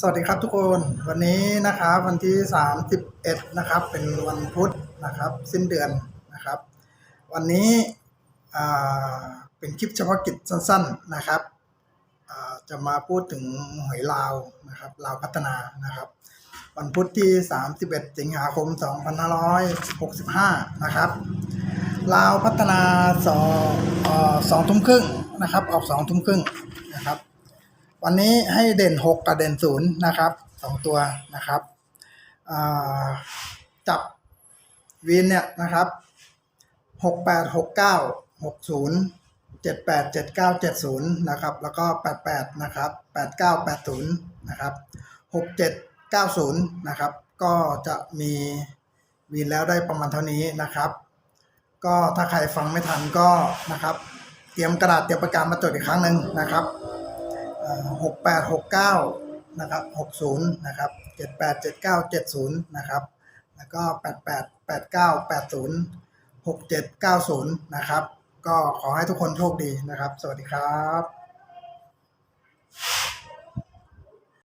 สวัสดีครับทุกคนวันนี้นะครับวันที่ 31 นะครับ เป็นวันพุธนะครับ สิ้นเดือนนะครับ วันนี้เป็นคลิปเฉพาะกิจสั้น ๆนะครับจะมาพูดถึงหอยลาวนะครับลาวพัฒนานะครับ วันพุธที่ 31 สิงหาคม 2565 นะครับลาวพัฒนาสองสองทุ่มครึ่งนะครับ ออกสองทุ่มครึ่ง วันนี้ให้เด่นหกกับเด่นศูนย์นะครับสองตัวนะครับจับวินเนี่ยนะครับหกแปดหกเก้าหกศูนย์เจ็ดแปดเจ็ดเก้าเจ็ดศูนย์นะครับ แล้วก็แปดแปดนะครับแปดเก้าแปดศูนย์นะครับหกเจ็ดเก้าศูนย์นะครับ ก็จะมีวินแล้วได้ประมาณเท่านี้นะครับ ก็ถ้าใครฟังไม่ทันก็นะครับ เตรียมกระดาษเตรียมปากกามาจดอีกครั้งหนึ่งนะครับ หกแปดหกเก้านะครับหกศูนย์นะครับเจ็ดแปดเจ็ดเก้าเจ็ดศูนย์นะครับแล้วก็แปดแปดแปดเก้าแปดศูนย์หกเจ็ดเก้าศูนย์นะครับ ก็ขอให้ทุกคนโชคดีนะครับ สวัสดีครับ